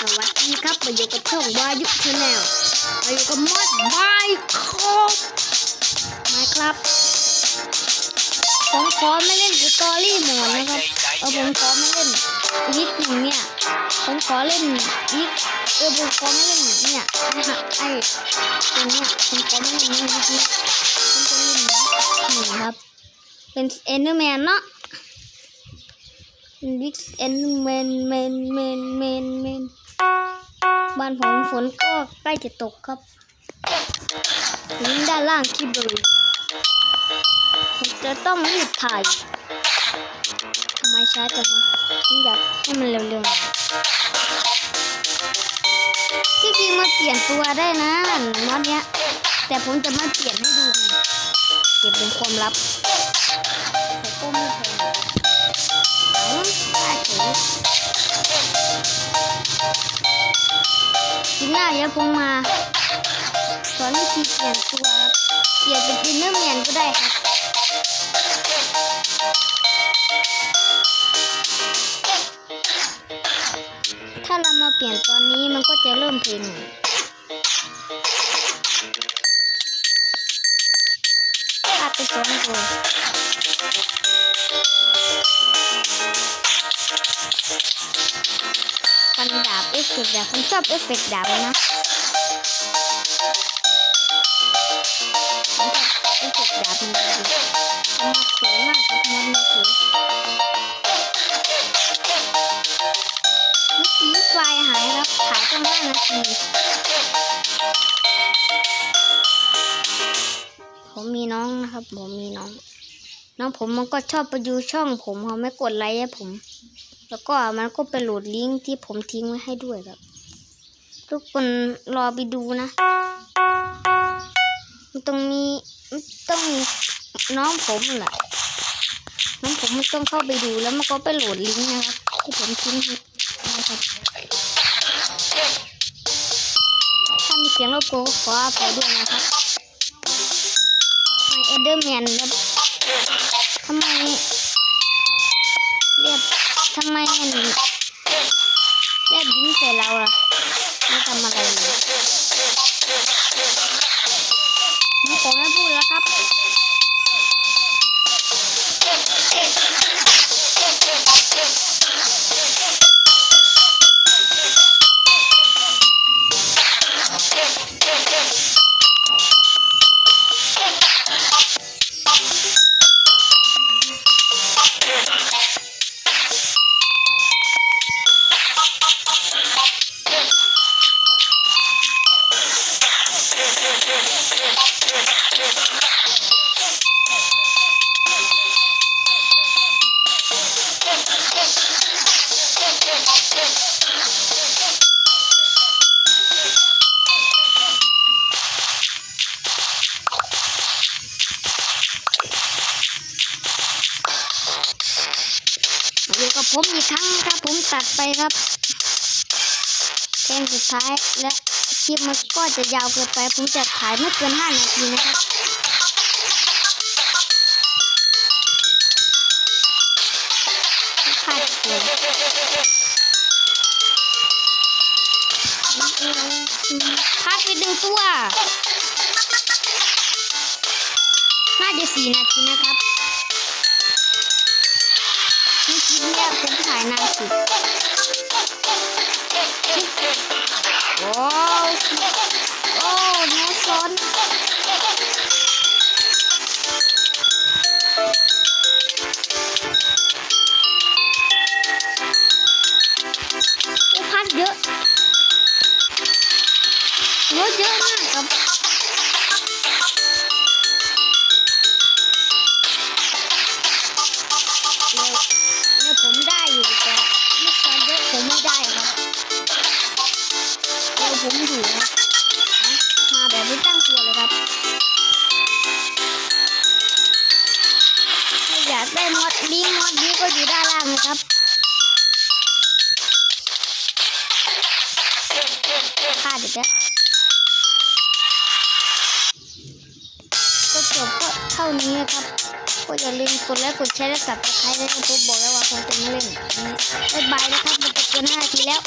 สวัสดีครับมาอยู่กับช่องวายุชาแนลมาอยู่กับมอดไมครับไมครับผมขอไม่เล่นสตอรี่หมดนะครับเออผมขอไม่เล่นยิกอย่งเนี้ยผมขอเล่นยิกเออผมขอไม่เล่นเนี่ยนะฮะไอ้ตัวเนี้ยผมขอไม่เล่นยิกยิกผมจะเล่นนี่ครับ เป็นเอนเดอร์แมนเนาะวิกเอนเมนเมนเมนเมนเมน บ้านผมฝนก็ใกล้จะตกครับลิงด้านล่างคลิปเลยผมจะต้องรีบถ่ายทำไมช้าจังวะผมอยากให้มันเร็วๆที่จริงมาเปลี่ยนตัวได้นะมอดเนี้ย แต่ผมจะไม่เปลี่ยนให้ดูไงเก็บเป็นความลับ ยวผมมาสอนวิธีเปลี่ยนตัวครับเปลี่ยนเป็นดินเนอร์แมนก็ได้ครับถ้าเรามาเปลี่ยนตอนนี้มันก็จะเริ่มเพลงใหม่พลาดไปสองตัว ฟันดาบเอฟเฟกต์ดาบผมชอบเอฟเฟกต์ดาบนะผมชอบเอฟเฟกต์ดาบมันดีมันสวยมากครับมันมือถือเมื่ไฟหายครับขายตั้งห้านาทีผมมีน้องนะครับ ผมมีน้อง น้องผมมันก็ชอบไปดูช่องผมเขาไม่กดไลค์ให้ผม แล้วก็มันก็ไปโหลดลิงก์ที่ผมทิ้งไว้ให้ด้วยครับ ทุกคนรอไปดูนะมันต้องมีมันต้องมีน้องผมแหละน้องผมมันต้องเข้าไปดูแล้วมันก็ไปโหลดลิงก์นะครับที่ผมทิ้งให้นะครับถ้ามีเสียงรบกวนก็ขออภัยด้วยนะครับไมเอเดอร์แมนครับ ทำไมมันแลบยิ้มใส่เราล่ะไม่ทำอะไรเลยไม่ผมไม่พูดแล้วครับ อยู่กับผมอีกครั้งครับผมตัดไปครับเพลงสุดท้ายและคลิปมันก็จะยาวเกินไป ผมจะถ่ายไม่เกินห้านาทีนะครับพลาดเลยพาดไปดึงตัว น่าจะสี่นาทีนะครับ เนี่ยผม ออผมอยู่ครับมาแบบไม่ตั้งตัวเลยครับถ้าอยากได้มอดลิงก์มอดนี้ก็อยู่ด้านล่างนะครับพลาดอีกแล้วก็จบก็เท่านี้นะครับก็อย่าลืมกดไลค์กดแชร์และสับสไครต์ด้วยนะผมบอกแล้วว่าผมจะไม่เล่นบ๊ายบายนะครับ มันจะเกินห้านาทีแล้ว